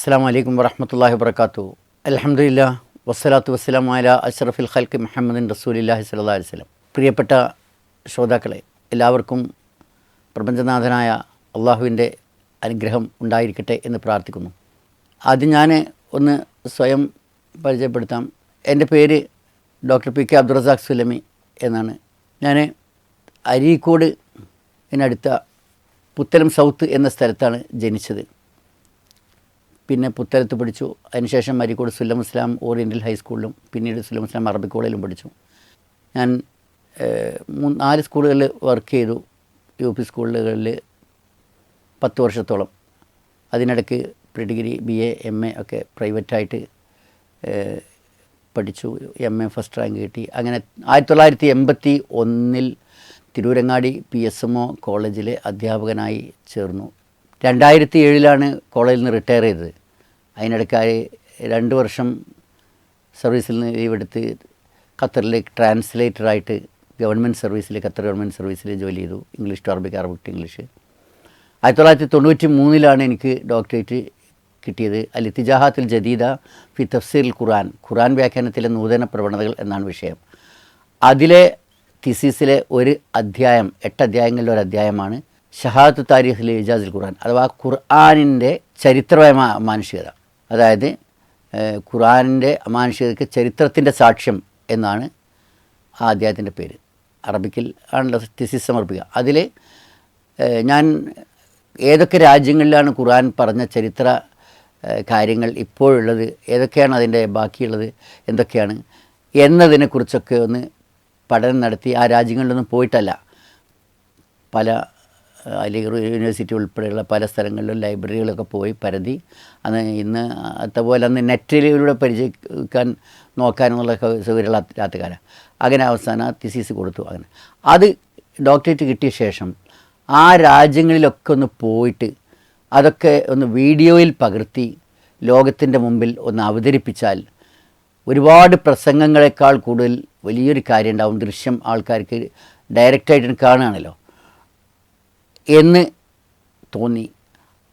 അസ്സാം വലൈക്കും വറഹമത്തല്ലാഹി വർക്കാത്തു അലഹമില്ല വസ്സലാത്തു വസ്സലാം അല അഷ്റഫുൽ ഖൽക്ക് മുഹമ്മദിൻ റസൂലില്ലാഹി സ്വല്ലാ വസ്ലം പ്രിയപ്പെട്ട ശ്രോതാക്കളെ എല്ലാവർക്കും പ്രപഞ്ചനാഥനായ അള്ളാഹുവിന്റെ അനുഗ്രഹം ഉണ്ടായിരിക്കട്ടെ എന്ന് പ്രാർത്ഥിക്കുന്നു. ആദ്യം ഞാൻ ഒന്ന് സ്വയം പരിചയപ്പെടുത്താം. എന്റെ പേര് doctor P K Abdurazak Sulami എന്നാണ്. ഞാൻ അരീക്കോട് ഇതിനടുത്ത പുത്തലം സൗത്ത് എന്ന സ്ഥലത്താണ് ജനിച്ചത്. പിന്നെ പുത്തലത്ത് പഠിച്ചു. അതിനുശേഷം മരിക്കോട് സുല്ലം ഇസ്ലാം ഓറിയന്റൽ ഹൈസ്കൂളിലും പിന്നീട് സുല്ലം ഇസ്ലാം അറബിക് കോളേജിലും പഠിച്ചു. ഞാൻ മൂന്ന് നാല് സ്കൂളുകളിൽ വർക്ക് ചെയ്തു. യു പി സ്കൂളുകളിൽ പത്ത് വർഷത്തോളം. അതിനിടയ്ക്ക് pre degree B A M A ഒക്കെ പ്രൈവറ്റായിട്ട് പഠിച്ചു. എം എ ഫസ്റ്റ് റാങ്ക് കിട്ടി. അങ്ങനെ ആയിരത്തി തൊള്ളായിരത്തി എൺപത്തി ഒന്നിൽ Tirurangadi P S M O കോളേജിലെ അധ്യാപകനായി ചേർന്നു. രണ്ടായിരത്തി ഏഴിലാണ് കോളേജിൽ നിന്ന് റിട്ടയർ ചെയ്തത്. അതിനിടയ്ക്കായി രണ്ട് വർഷം സർവീസിൽ നിന്ന് ലീവ് എടുത്ത് ഖത്തറിൽ ട്രാൻസ്ലേറ്ററായിട്ട് ഗവൺമെന്റ് സർവീസിൽ ഖത്തർ ഗവൺമെന്റ് സർവീസിൽ ജോലി ചെയ്തു. English to Arabic Arabic to English ആയിരത്തി തൊള്ളായിരത്തി തൊണ്ണൂറ്റി മൂന്നിലാണ് എനിക്ക് ഡോക്ടറേറ്റ് കിട്ടിയത്. അൽ ഇത്തിജാഹാത്തിൽ ജദീദ ഫി തഫ്സീൽ ഖുറാൻ ഖുറാൻ വ്യാഖ്യാനത്തിലെ നൂതന പ്രവണതകൾ എന്നാണ് വിഷയം. അതിലെ തിസീസിലെ ഒരു അധ്യായം എട്ട് അധ്യായങ്ങളിലെ ഒരു അധ്യായമാണ് ഷഹാദത്ത് താരിഖിലെ ഇജാസ് ഖുറാൻ അഥവാ ഖുർആാനിന്റെ ചരിത്രപരമായ മാനുഷികത. അതായത് ഖുറാനിന്റെ അമാനുഷികതയ്ക്ക് മാനുഷികതയ്ക്ക് ചരിത്രത്തിന്റെ സാക്ഷ്യം എന്നാണ് ആ അദ്ദേഹത്തിന്റെ പേര്. അറബിക്കിൽ ആണല്ലോ തിസിസ് സമർപ്പിക്കുക. അതിൽ ഞാൻ ഏതൊക്കെ രാജ്യങ്ങളിലാണ് ഖുറാൻ പറഞ്ഞ ചരിത്ര കാര്യങ്ങൾ ഇപ്പോഴുള്ളത് ഏതൊക്കെയാണ് അതിന്റെ ബാക്കിയുള്ളത് എന്തൊക്കെയാണ് എന്നതിനെക്കുറിച്ചൊക്കെ ഒന്ന് പഠനം നടത്തി ആ രാജ്യങ്ങളിലൊന്നും പോയിട്ടല്ല. പല അലിഗർ യൂണിവേഴ്സിറ്റി ഉൾപ്പെടെയുള്ള പല സ്ഥലങ്ങളിലും ലൈബ്രറികളൊക്കെ പോയി പരതി. അന്ന് ഇന്ന് അതുപോലെ അന്ന് നെറ്റിലൂടെ പരിചയിക്കാൻ നോക്കാനുള്ള സൗകര്യമുള്ള കാലം അങ്ങനെ അവസാനം തിസീസ് കൊടുത്തു അങ്ങനെ. അത് ഡോക്ടറേറ്റ് കിട്ടിയ ശേഷം ആ രാജ്യങ്ങളിലൊക്കെ ഒന്ന് പോയിട്ട് അതൊക്കെ ഒന്ന് വീഡിയോയിൽ പകർത്തി ലോകത്തിന്റെ മുമ്പിൽ ഒന്ന് അവതരിപ്പിച്ചാൽ ഒരുപാട് പ്രസംഗങ്ങളെക്കാൾ കൂടുതൽ വലിയൊരു കാര്യം ഉണ്ടാവും. ദൃശ്യം ആൾക്കാർക്ക് ഡയറക്റ്റായിട്ട് കാണുകയാണല്ലോ. എന്ന് തോന്നി.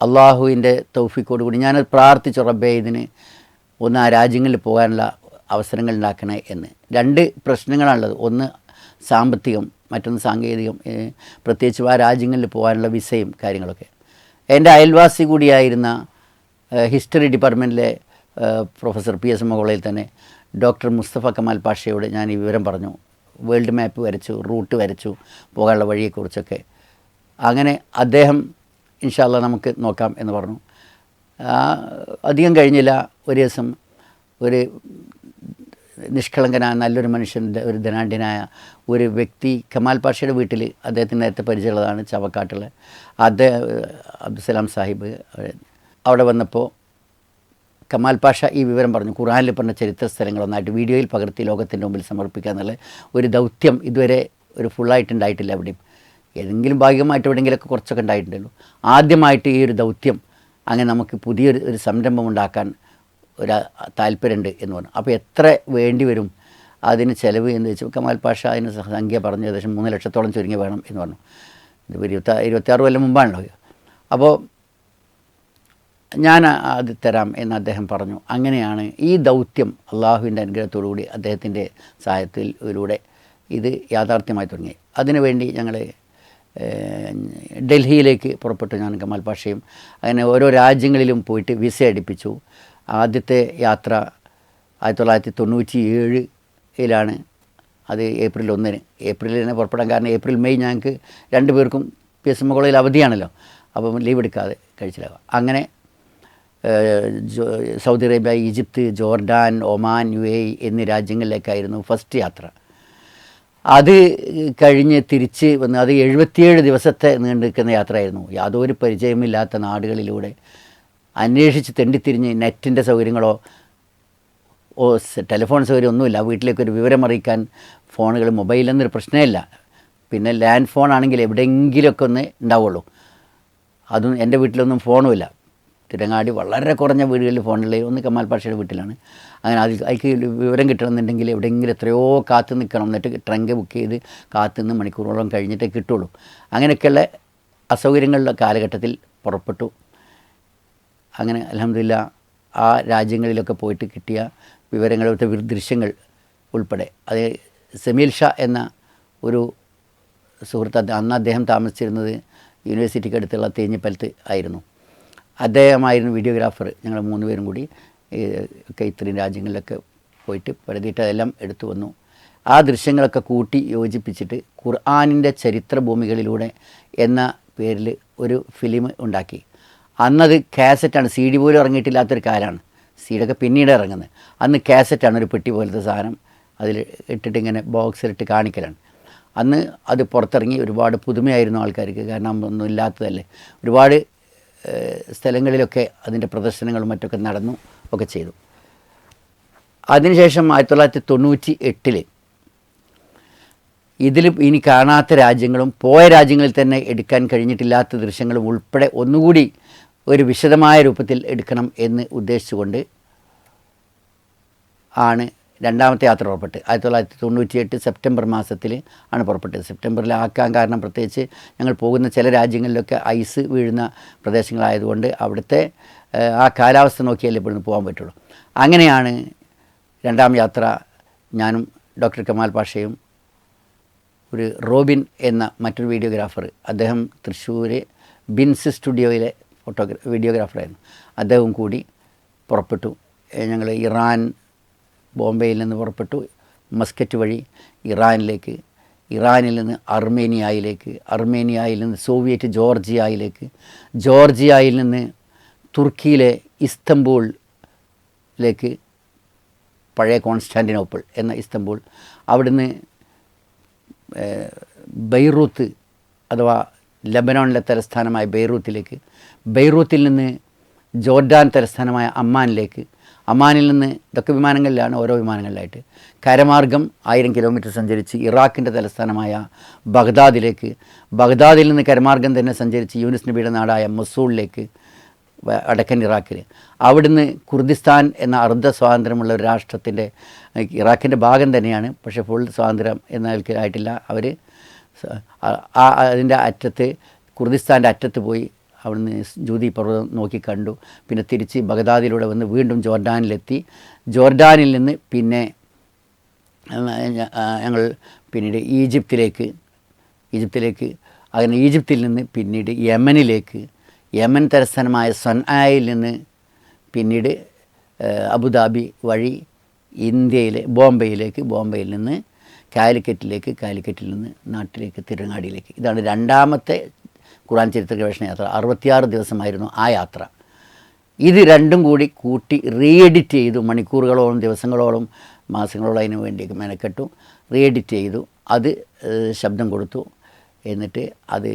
അള്ളാഹുവിന്റെ തൗഫിക്കോട് കൂടി ഞാനത് പ്രാർത്ഥിച്ചു റബ്ബേ ഇതിന് ഒന്ന് ആ രാജ്യങ്ങളിൽ പോകാനുള്ള അവസരങ്ങൾ ഉണ്ടാക്കണേ എന്ന്. രണ്ട് പ്രശ്നങ്ങളാണുള്ളത്. ഒന്ന് സാമ്പത്തികം മറ്റൊന്ന് സാങ്കേതികം പ്രത്യേകിച്ച് ആ രാജ്യങ്ങളിൽ പോകാനുള്ള വിസയും കാര്യങ്ങളൊക്കെ. എന്റെ അയൽവാസി കൂടിയായിരുന്ന ഹിസ്റ്ററി ഡിപ്പാർട്ട്മെന്റിലെ പ്രൊഫസർ പി എസ് എം തന്നെ ഡോക്ടർ മുസ്തഫ കമാൽ പാഷയോട് ഞാൻ ഈ വിവരം പറഞ്ഞു. വേൾഡ് മാപ്പ് വരച്ചു റൂട്ട് വരച്ചു പോകാനുള്ള വഴിയെക്കുറിച്ചൊക്കെ. അങ്ങനെ അദ്ദേഹം ഇൻഷാല്ല നമുക്ക് നോക്കാം എന്ന് പറഞ്ഞു. അധികം കഴിഞ്ഞില്ല. ഒരു ദിവസം ഒരു നിഷ്കളങ്കനായ നല്ലൊരു മനുഷ്യന്റെ ഒരു ധനാഢ്യനായ ഒരു വ്യക്തി കമാൽ പാഷയുടെ വീട്ടിൽ അദ്ദേഹത്തിന് നേരത്തെ പരിചയമുള്ളതാണ് ചവക്കാട്ടിൽ. അദ്ദേഹം അബ്ദുസലാം സാഹിബ് അവിടെ വന്നപ്പോൾ കമാൽ പാഷ ഈ വിവരം പറഞ്ഞു. ഖുറാനിൽ പറഞ്ഞ ചരിത്ര സ്ഥലങ്ങളൊന്നായിട്ട് വീഡിയോയിൽ പകർത്തി ലോകത്തിന്റെ മുമ്പിൽ സമർപ്പിക്കുക എന്നുള്ള ഒരു ദൗത്യം ഇതുവരെ ഒരു ഫുള്ളായിട്ട് ഉണ്ടായിട്ടില്ല എവിടെയും ഏതെങ്കിലും ഭാഗികമായിട്ട് എവിടെയെങ്കിലുമൊക്കെ കുറച്ചൊക്കെ ഉണ്ടായിട്ടുണ്ടല്ലോ. ആദ്യമായിട്ട് ഈ ഒരു ദൗത്യം അങ്ങനെ നമുക്ക് പുതിയൊരു ഒരു സംരംഭം ഉണ്ടാക്കാൻ ഒരു താല്പര്യമുണ്ട് എന്ന് പറഞ്ഞു. അപ്പോൾ എത്ര വേണ്ടി വരും? അതിന് ചിലവ് എന്ന് വെച്ചാൽ കമാൽ പാഷ അതിന് സംഖ്യ പറഞ്ഞു ഏകദേശം മൂന്ന് ലക്ഷത്തോളം ചുരുങ്ങി വേണം എന്ന് പറഞ്ഞു. ഇതിപ്പോൾ ഇരുപത്തി ഇരുപത്തിയാറ് കൊല്ലം മുമ്പാണല്ലോ അപ്പോൾ ഞാൻ അത് തരാം എന്ന് അദ്ദേഹം പറഞ്ഞു. അങ്ങനെയാണ് ഈ ദൗത്യം അള്ളാഹുവിന്റെ അനുഗ്രഹത്തോടുകൂടി അദ്ദേഹത്തിന്റെ സഹായത്തിലൂടെ ഇത് യാഥാർത്ഥ്യമായി തുടങ്ങി. അതിനുവേണ്ടി ഞങ്ങൾ ഡൽഹിയിലേക്ക് പുറപ്പെട്ടു ഞാൻ കമാൽ പാഷയും. അങ്ങനെ ഓരോ രാജ്യങ്ങളിലും പോയിട്ട് വിസ അടിപ്പിച്ചു ആദ്യത്തെ യാത്ര ആയിരത്തി തൊള്ളായിരത്തി തൊണ്ണൂറ്റി ഏഴിലാണ് അത് ഏപ്രിൽ ഒന്നിന്. ഏപ്രിലിൽ തന്നെ പുറപ്പെടാൻ കാരണം ഏപ്രിൽ മെയ് ഞങ്ങൾക്ക് രണ്ട് പേർക്കും പി എസ് എം കോളേജിൽ അവധിയാണല്ലോ. അപ്പം ലീവ് എടുക്കാതെ കഴിച്ചിലാവുക അങ്ങനെ Saudi Arabia Egypt Jordan Oman U A എന്നീ രാജ്യങ്ങളിലേക്കായിരുന്നു ഫസ്റ്റ് യാത്ര. അത് കഴിഞ്ഞ് തിരിച്ച് വന്ന് അത് എഴുപത്തിയേഴ് ദിവസത്തെ നീണ്ടു നിൽക്കുന്ന യാത്രയായിരുന്നു. യാതൊരു പരിചയമില്ലാത്ത നാടുകളിലൂടെ അന്വേഷിച്ച് തെണ്ടിത്തിരിഞ്ഞ് നെറ്റിന്റെ സൗകര്യങ്ങളോ ഓ ടെലിഫോൺ സൗകര്യം ഒന്നുമില്ല വീട്ടിലേക്ക് ഒരു വിവരം അറിയിക്കാൻ ഫോണുകൾ മൊബൈലൊന്നൊരു പ്രശ്നമില്ല. പിന്നെ ലാൻഡ് ഫോൺ ആണെങ്കിൽ എവിടെയെങ്കിലുമൊക്കെ ഒന്ന് ഉണ്ടാവുള്ളൂ. അതും എന്റെ വീട്ടിലൊന്നും ഫോണുമില്ല. തിരങ്ങാടി വളരെ കുറഞ്ഞ വീടുകളിൽ ഫോണുള്ള ഒന്ന് കമാൽ പാഷയുടെ വീട്ടിലാണ്. അങ്ങനെ അതിൽ അതിക്ക് വിവരം കിട്ടണമെന്നുണ്ടെങ്കിൽ എവിടെയെങ്കിലും എത്രയോ കാത്തു നിൽക്കണം. എന്നിട്ട് ട്രങ്ക് ബുക്ക് ചെയ്ത് കാത്തു നിന്ന് മണിക്കൂറോളം കഴിഞ്ഞിട്ടേ കിട്ടുള്ളൂ. അങ്ങനെയൊക്കെയുള്ള അസൗകര്യങ്ങളുടെ കാലഘട്ടത്തിൽ പുറപ്പെട്ടു. അങ്ങനെ അലഹമില്ല ആ രാജ്യങ്ങളിലൊക്കെ പോയിട്ട് കിട്ടിയ വിവരങ്ങളുടെ ദൃശ്യങ്ങൾ ഉൾപ്പെടെ. അത് സെമീൽ ഷാ എന്ന ഒരു സുഹൃത്ത് അന്ന് അദ്ദേഹം താമസിച്ചിരുന്നത് യൂണിവേഴ്സിറ്റിക്ക് അടുത്തുള്ള തേഞ്ഞിപ്പലത്ത് ആയിരുന്നു. അദ്ദേഹമായിരുന്നു വീഡിയോഗ്രാഫർ. ഞങ്ങൾ മൂന്ന് പേരും കൂടി ഒക്കെ ഇത്രയും രാജ്യങ്ങളിലൊക്കെ പോയിട്ട് പരതിയിട്ട് അതെല്ലാം എടുത്തു വന്നു. ആ ദൃശ്യങ്ങളൊക്കെ കൂട്ടി യോജിപ്പിച്ചിട്ട് ഖുർആാനിന്റെ ചരിത്ര ഭൂമികളിലൂടെ എന്ന പേരിൽ ഒരു ഫിലിം ഉണ്ടാക്കി. അന്നത് കാസറ്റാണ്. സി ഡി പോലും ഇറങ്ങിയിട്ടില്ലാത്തൊരു കാലമാണ്. സീഡൊക്കെ പിന്നീട് ഇറങ്ങുന്നത്. അന്ന് കാസറ്റാണ് ഒരു പെട്ടി പോലത്തെ സാധനം. അതിൽ ഇട്ടിട്ട് ഇങ്ങനെ ബോക്സിലിട്ട് കാണിക്കലാണ്. അന്ന് അത് പുറത്തിറങ്ങി ഒരുപാട് പുതുമയായിരുന്നു ആൾക്കാർക്ക്. കാരണം ഒന്നും ഇല്ലാത്തതല്ലേ. ഒരുപാട് സ്ഥലങ്ങളിലൊക്കെ അതിന്റെ പ്രദർശനങ്ങളും മറ്റൊക്കെ നടന്നു ഒക്കെ ചെയ്തു. അതിനുശേഷം ആയിരത്തി തൊള്ളായിരത്തി തൊണ്ണൂറ്റി എട്ടിൽ ഇതിൽ ഇനി കാണാത്ത രാജ്യങ്ങളും പോയ രാജ്യങ്ങളിൽ തന്നെ എടുക്കാൻ കഴിഞ്ഞിട്ടില്ലാത്ത ദൃശ്യങ്ങളും ഉൾപ്പെടെ ഒന്നുകൂടി ഒരു വിശദമായ രൂപത്തിൽ എടുക്കണം എന്ന് ഉദ്ദേശിച്ചുകൊണ്ട് ആണ് രണ്ടാമത്തെ യാത്ര പുറപ്പെട്ട്. ആയിരത്തി തൊള്ളായിരത്തി തൊണ്ണൂറ്റി എട്ട് സെപ്റ്റംബർ മാസത്തിൽ ആണ് പുറപ്പെട്ടത്. സെപ്റ്റംബറിൽ ആക്കാൻ കാരണം പ്രത്യേകിച്ച് ഞങ്ങൾ പോകുന്ന ചില രാജ്യങ്ങളിലൊക്കെ ഐസ് വീഴുന്ന പ്രദേശങ്ങളായതുകൊണ്ട് അവിടുത്തെ ആ കാലാവസ്ഥ നോക്കിയാലേ ഇവിടുന്ന് പോകാൻ പറ്റുള്ളൂ. അങ്ങനെയാണ് രണ്ടാം യാത്ര ഞാനും ഡോക്ടർ കമാൽ പാഷയും ഒരു റോബിൻ എന്ന മറ്റൊരു വീഡിയോഗ്രാഫർ അദ്ദേഹം തൃശ്ശൂർ ബിൻസ് സ്റ്റുഡിയോയിലെ ഫോട്ടോഗ്രാ വീഡിയോഗ്രാഫറായിരുന്നു. അദ്ദേഹവും കൂടി പുറപ്പെട്ടു. ഞങ്ങൾ ഇറാൻ ബോംബെയിൽ നിന്ന് പുറപ്പെട്ടു. മസ്കറ്റ് വഴി ഇറാനിലേക്ക് ഇറാനിൽ നിന്ന് അർമേനിയയിലേക്ക് അർമേനിയയിൽ നിന്ന് സോവിയറ്റ് ജോർജിയയിലേക്ക് ജോർജിയയിൽ നിന്ന് തുർക്കിയിലെ ഇസ്തംബൂളിലേക്ക് പഴയ കോൺസ്റ്റാന്റിനോപ്പിൾ എന്ന ഇസ്തംബൂൾ അവിടുന്ന് ബൈറൂത്ത് അഥവാ ലബനോണിലെ തലസ്ഥാനമായ ബെയ്റൂത്തിലേക്ക് ബെയ്റൂത്തിൽ നിന്ന് ജോർഡാൻ തലസ്ഥാനമായ അമ്മാനിലേക്ക് അമ്മാനിൽ നിന്ന് ഇതൊക്കെ വിമാനങ്ങളിലാണ് ഓരോ വിമാനങ്ങളിലായിട്ട്. കരമാർഗം ആയിരം കിലോമീറ്റർ സഞ്ചരിച്ച് ഇറാഖിന്റെ തലസ്ഥാനമായ ബഗ്ദാദിലേക്ക് ബഗ്ദാദിൽ നിന്ന് കരമാർഗം തന്നെ സഞ്ചരിച്ച് യൂനിസ് നബിയുടെ നാടായ മസൂളിലേക്ക് വടക്കൻ ഇറാഖിൽ അവിടുന്ന് കുർദിസ്ഥാൻ എന്ന അർദ്ധ സ്വാതന്ത്ര്യമുള്ള ഒരു രാഷ്ട്രത്തിന്റെ ഇറാഖിന്റെ ഭാഗം തന്നെയാണ്. പക്ഷേ ഫുൾ സ്വാതന്ത്ര്യം എന്ന ആയിട്ടില്ല. അവർ അതിന്റെ അറ്റത്ത് കുർദിസ്ഥാന്റെ അറ്റത്ത് പോയി അവിടുന്ന് ജൂതി പർവതം നോക്കി കണ്ടു. പിന്നെ തിരിച്ച് ബഗദാദിലൂടെ വന്ന് വീണ്ടും ജോർഡാനിലെത്തി. ജോർഡാനിൽ നിന്ന് പിന്നെ ഞങ്ങൾ പിന്നീട് ഈജിപ്തിലേക്ക് ഈജിപ്തിലേക്ക് അങ്ങനെ ഈജിപ്തിൽ നിന്ന് പിന്നീട് യമനിലേക്ക് യമൻ തലസ്ഥാനമായ സൊൻആയിൽ നിന്ന് പിന്നീട് അബുദാബി വഴി ഇന്ത്യയിലെ ബോംബെയിലേക്ക് ബോംബെയിൽ നിന്ന് കാലിക്കറ്റിലേക്ക് കാലിക്കറ്റിൽ നിന്ന് നാട്ടിലേക്ക് തിരുനാടിയിലേക്ക് ഇതാണ് രണ്ടാമത്തെ ഖുറാൻ ചരിത്ര ഗവേഷണ യാത്ര അറുപത്തിയാറ് ദിവസമായിരുന്നു ആ യാത്ര. ഇത് രണ്ടും കൂടി കൂട്ടി റീഎഡിറ്റ് ചെയ്തു. മണിക്കൂറുകളോളം ദിവസങ്ങളോളം മാസങ്ങളോളം അതിന് വേണ്ടി മെനക്കെട്ടു. റീഎഡിറ്റ് ചെയ്തു. അത് ശബ്ദം കൊടുത്തു. എന്നിട്ട് അത്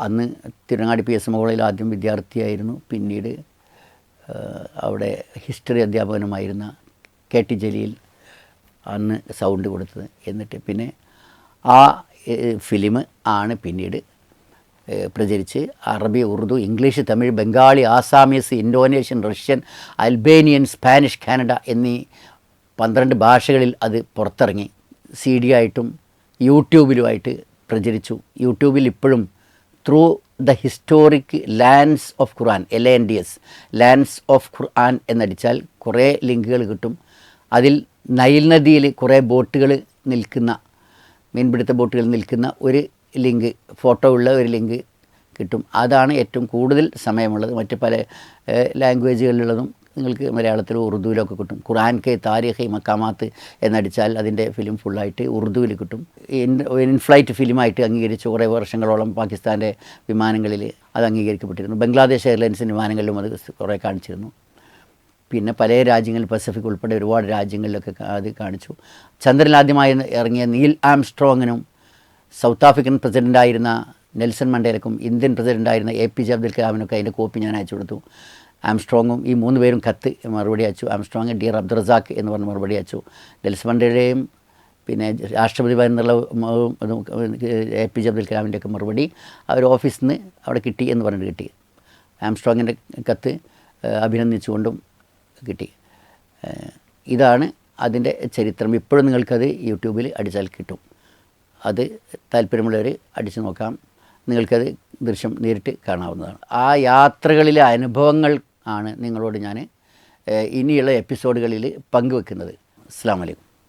അന്ന് തിരുനാടി പി എസ് എം കോളേജിൽ ആദ്യം വിദ്യാർത്ഥിയായിരുന്നു. പിന്നീട് അവിടെ ഹിസ്റ്ററി അധ്യാപകനുമായിരുന്ന കെ ടി ജലീൽ അന്ന് സൗണ്ട് കൊടുത്തത്. എന്നിട്ട് പിന്നെ ആ ഫിലിം ആണ് പിന്നീട് പ്രചരിച്ച് അറബി Urdu English Tamil Bengali Assamese Indonesian Russian Albanian Spanish Kannada എന്നീ പന്ത്രണ്ട് ഭാഷകളിൽ അത് പുറത്തിറങ്ങി. സി ഡി ആയിട്ടും യൂട്യൂബിലുമായിട്ട് പ്രചരിച്ചു. യൂട്യൂബിൽ ഇപ്പോഴും through the historic lands of Quran L N D S lands of Quran എന്നടിച്ചാൽ കുറേ ലിങ്കുകൾ കിട്ടും. അതിൽ നൈൽ നദിയിൽ കുറേ ബോട്ടുകൾ നിൽക്കുന്ന മീൻപിടുത്ത ബോട്ടുകൾ നിൽക്കുന്ന ഒരു ലിങ്ക് ഫോട്ടോ ഉള്ള ഒരു ലിങ്ക് കിട്ടും. അതാണ് ഏറ്റവും കൂടുതൽ സമയമുള്ളത്. മറ്റ് പല ലാംഗ്വേജുകളിലുള്ളതും നിങ്ങൾക്ക് മലയാളത്തിലും ഉറുദുവിലൊക്കെ കിട്ടും. ഖുറാൻ കെ താരിഖ് മക്കാമാത്ത് എന്നടിച്ചാൽ അതിന്റെ ഫിലിം ഫുള്ളായിട്ട് ഉറുദുവിൽ കിട്ടും. ഇൻ ഇൻഫ്ലൈറ്റ് ഫിലിമായിട്ട് അംഗീകരിച്ച് കുറേ വർഷങ്ങളോളം പാകിസ്ഥാന്റെ വിമാനങ്ങളിൽ അത് അംഗീകരിക്കപ്പെട്ടിരുന്നു. ബംഗ്ലാദേശ് എയർലൈൻസിന്റെ വിമാനങ്ങളിലും അത് കുറേ കാണിച്ചിരുന്നു. പിന്നെ പല രാജ്യങ്ങളിൽ പസഫിക് ഉൾപ്പെടെ ഒരുപാട് രാജ്യങ്ങളിലൊക്കെ അത് കാണിച്ചു. ചന്ദ്രനിൽ ആദ്യമായി ഇറങ്ങിയ നീൽ ആംസ്ട്രോങ്ങിനും സൗത്ത് ആഫ്രിക്കൻ പ്രസിഡന്റായിരുന്ന നെൽസൺ മണ്ടേലക്കും ഇന്ത്യൻ പ്രസിഡന്റായിരുന്ന എ പി ജെ അബ്ദുൽ കലാമിനൊക്കെ അതിന്റെ കോപ്പി ഞാൻ അയച്ചു കൊടുത്തു. ആംസ്ട്രോങ്ങും ഈ മൂന്ന് പേരും കത്ത് മറുപടി അയച്ചു. ആംസ്ട്രോങ് ഡിയർ അബ്ദുൾ റസാഖ് എന്ന് പറഞ്ഞ് മറുപടി അയച്ചു. നെൽസൺ മണ്ടേലയും പിന്നെ രാഷ്ട്രപതി ഭവനിലുള്ള എ പി ജെ അബ്ദുൽ കലാമിന്റെയൊക്കെ മറുപടി അവർ ഓഫീസിൽ നിന്ന് അവിടെ കിട്ടി എന്ന് പറഞ്ഞിട്ട് കിട്ടി. ആംസ്ട്രോങ്ങിന്റെ കത്ത് അഭിനന്ദിച്ചുകൊണ്ടും കിട്ടി. ഇതാണ് അതിന്റെ ചരിത്രം. ഇപ്പോഴും നിങ്ങൾക്കത് യൂട്യൂബിൽ അടിച്ചാൽ കിട്ടും. അത് താല്പര്യമുള്ളവർ അടിച്ചു നോക്കാം. നിങ്ങൾക്കത് ദൃശ്യം നേരിട്ട് കാണാവുന്നതാണ്. ആ യാത്രകളിലെ അനുഭവങ്ങൾ ആണ് നിങ്ങളോട് ഞാൻ ഇനിയുള്ള എപ്പിസോഡുകളിൽ പങ്കുവെക്കുന്നത്. അസ്സാം വലൈക്കും